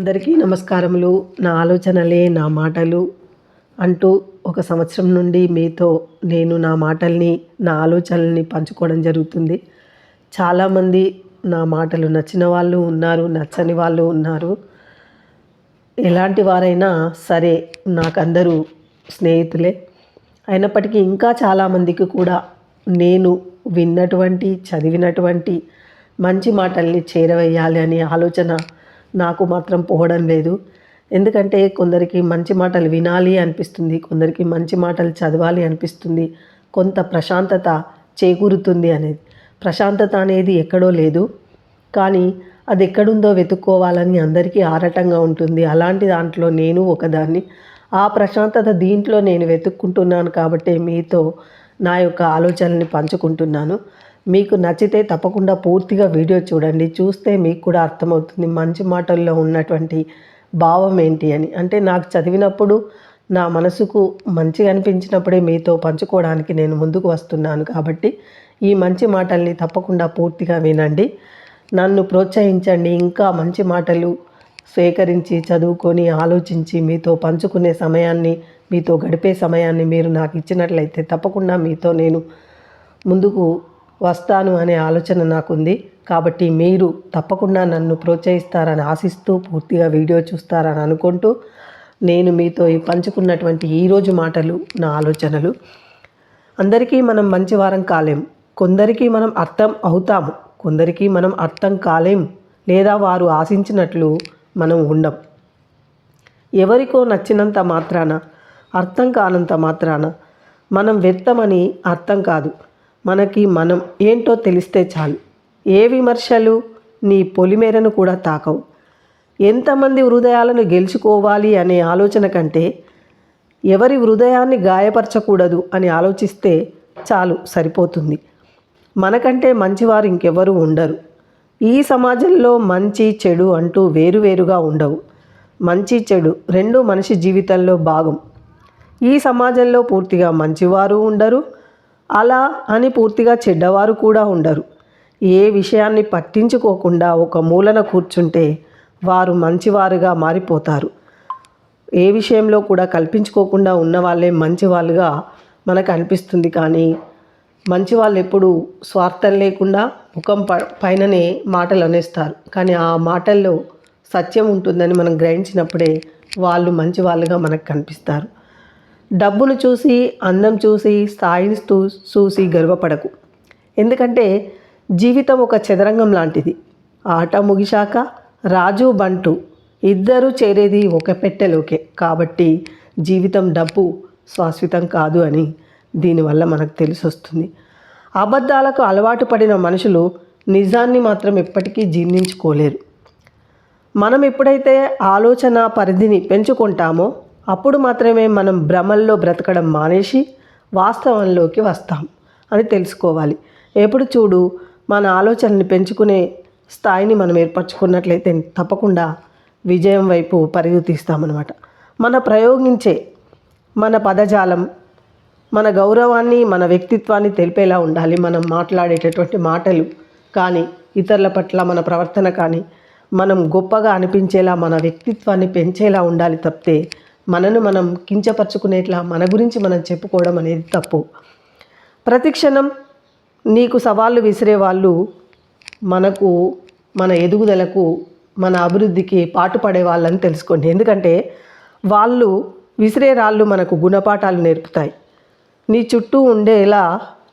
అందరికీ నమస్కారములు. నా ఆలోచనలే నా మాటలు అంటూ ఒక సంవత్సరం నుండి మీతో నేను నా మాటల్ని నా ఆలోచనల్ని పంచుకోవడం జరుగుతుంది. చాలామంది నా మాటలు నచ్చిన వాళ్ళు ఉన్నారు నచ్చని వాళ్ళు ఉన్నారు. ఎలాంటి వారైనా సరే నాకందరూ స్నేహితులే. అయినప్పటికీ ఇంకా చాలామందికి కూడా నేను విన్నటువంటి చదివినటువంటి మంచి మాటల్ని చేరవేయాలి అనే ఆలోచన నాకు మాత్రం పోవడం లేదు. ఎందుకంటే కొందరికి మంచి మాటలు వినాలి అనిపిస్తుంది కొందరికి మంచి మాటలు చదవాలి అనిపిస్తుంది. కొంత ప్రశాంతత చేకూరుతుంది అనేది. ప్రశాంతత అనేది ఎక్కడో లేదు. కానీ అది ఎక్కడుందో వెతుక్కోవాలని అందరికీ ఆరాటంగా ఉంటుంది. అలాంటి దాంట్లో నేను ఒకదాన్ని. ఆ ప్రశాంతత దీంట్లో నేను వెతుక్కుంటున్నాను కాబట్టి మీతో నా యొక్క ఆలోచనల్ని పంచుకుంటున్నాను. మీకు నచ్చితే తప్పకుండా పూర్తిగా వీడియో చూడండి. చూస్తే మీకు కూడా అర్థమవుతుంది మంచి మాటల్లో ఉన్నటువంటి భావం ఏంటి అని. అంటే నాకు చదివినప్పుడు నా మనసుకు మంచిగా అనిపించినప్పుడే మీతో పంచుకోవడానికి నేను ముందుకు వస్తున్నాను కాబట్టి ఈ మంచి మాటల్ని తప్పకుండా పూర్తిగా వినండి. నన్ను ప్రోత్సహించండి. ఇంకా మంచి మాటలు స్వీకరించి చదువుకొని ఆలోచించి మీతో పంచుకునే సమయాన్ని మీతో గడిపే సమయాన్ని మీరు నాకు ఇచ్చినట్లయితే తప్పకుండా మీతో నేను ముందుకు వస్తాను అనే ఆలోచన నాకుంది. కాబట్టి మీరు తప్పకుండా నన్ను ప్రోత్సహిస్తారని ఆశిస్తూ పూర్తిగా వీడియో చూస్తారని అనుకుంటూ నేను మీతో ఈ పంచుకున్నటువంటి ఈరోజు మాటలు నా ఆలోచనలు. అందరికీ మనం మంచి వారం కాలేం. కొందరికి మనం అర్థం అవుతాము. కొందరికి మనం అర్థం కాలేం. లేదా వారు ఆశించినట్లు మనం ఉండం. ఎవరికో నచ్చినంత మాత్రాన అర్థం కానంత మాత్రాన మనం వ్యక్తమని అర్థం కాదు. మనకి మనం ఏంటో తెలిస్తే చాలు. ఏ విమర్శలు నీ పొలిమేరను కూడా తాకవు. ఎంతమంది హృదయాలను గెలుచుకోవాలి అనే ఆలోచన కంటే ఎవరి హృదయాన్ని గాయపరచకూడదు అని ఆలోచిస్తే చాలు సరిపోతుంది. మనకంటే మంచివారు ఇంకెవరూ ఉండరు. ఈ సమాజంలో మంచి చెడు అంటూ వేరువేరుగా ఉండవు. మంచి చెడు రెండు మనిషి జీవితంలో భాగం. ఈ సమాజంలో పూర్తిగా మంచివారు ఉండరు. అలా అని పూర్తిగా చెడ్డవారు కూడా ఉండరు. ఏ విషయాన్ని పట్టించుకోకుండా ఒక మూలన కూర్చుంటే వారు మంచివారుగా మారిపోతారు. ఏ విషయంలో కూడా కల్పించుకోకుండా ఉన్న వాళ్ళే మనకు అనిపిస్తుంది కానీ మంచి వాళ్ళు ఎప్పుడు స్వార్థం లేకుండా ముఖం ప పైననే మాటలు అనేస్తారు. కానీ ఆ మాటల్లో సత్యం ఉంటుందని మనం గ్రహించినప్పుడే వాళ్ళు మంచి వాళ్ళుగా మనకు కనిపిస్తారు. డబ్బును చూసి అందం చూసి స్థాయిని చూసి గర్వపడకు. ఎందుకంటే జీవితం ఒక చదరంగం లాంటిది. ఆట ముగిశాక రాజు బంటు ఇద్దరూ చేరేది ఒక పెట్టెలోకే. కాబట్టి జీవితం డబ్బు శాశ్వతం కాదు అని దీనివల్ల మనకు తెలిసి వస్తుంది అబద్ధాలకు అలవాటు పడిన మనుషులు నిజాన్ని మాత్రం ఎప్పటికీ జీర్ణించుకోలేరు. మనం ఎప్పుడైతే ఆలోచన పరిధిని పెంచుకుంటామో అప్పుడు మాత్రమే మనం భ్రమల్లో బ్రతకడం మానేసి వాస్తవంలోకి వస్తాం అని తెలుసుకోవాలి. ఎప్పుడు చూడు మన ఆలోచనని పెంచుకునే స్థాయిని మనం ఏర్పరచుకున్నట్లయితే తప్పకుండా విజయం వైపు పరుగు తీస్తామన్నమాట మన ప్రయోగించే మన పదజాలం మన గౌరవాన్ని మన వ్యక్తిత్వాన్ని తెలిపేలా ఉండాలి మనం మాట్లాడేటటువంటి మాటలు కానీ ఇతరుల పట్ల మన ప్రవర్తన కానీ మనం గొప్పగా అనిపించేలా మన వ్యక్తిత్వాన్ని పెంచేలా ఉండాలి తప్పితే మనను మనం కించపరుచుకునేట్లా మన గురించి మనం చెప్పుకోవడం అనేది తప్పు. ప్రతిక్షణం నీకు సవాళ్ళు విసిరే వాళ్ళు మనకు మన ఎదుగుదలకు మన అభివృద్ధికి పాటుపడే వాళ్ళని తెలుసుకోండి. ఎందుకంటే వాళ్ళు విసిరే రాళ్ళు మనకు గుణపాఠాలు నేర్పుతాయి. నీ చుట్టూ ఉండేలా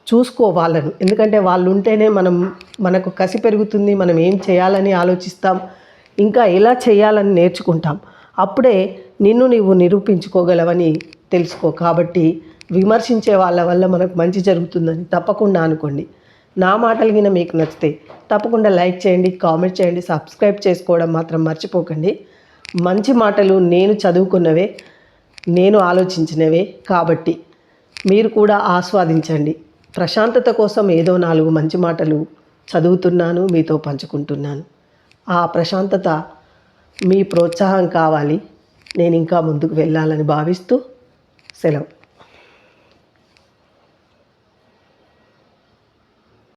చూసుకో వాళ్ళను. ఎందుకంటే వాళ్ళు ఉంటేనే మనం మనకు కసి పెరుగుతుంది మనం ఏం చేయాలని ఆలోచిస్తాం ఇంకా ఎలా చేయాలని నేర్చుకుంటాం. అప్పుడే నిన్ను నీవు నిరూపించుకోగలవని తెలుసుకో. కాబట్టి విమర్శించే వాళ్ళ వల్ల మనకు మంచి జరుగుతుందని తప్పకుండా అనుకోండి. నా మాటలు విన మీకు నచ్చితే తప్పకుండా లైక్ చేయండి కామెంట్ చేయండి సబ్స్క్రైబ్ చేసుకోవడం మాత్రం మర్చిపోకండి. మంచి మాటలు నేను చదువుకున్నవే నేను ఆలోచించినవే కాబట్టి మీరు కూడా ఆస్వాదించండి. ప్రశాంతత కోసం ఏదో నాలుగు మంచి మాటలు చదువుతున్నాను మీతో పంచుకుంటున్నాను. ఆ ప్రశాంతత మీ ప్రోత్సాహం కావాలి. నేను ఇంకా ముందుకు వెళ్ళాలని భావిస్తూ సెలవు.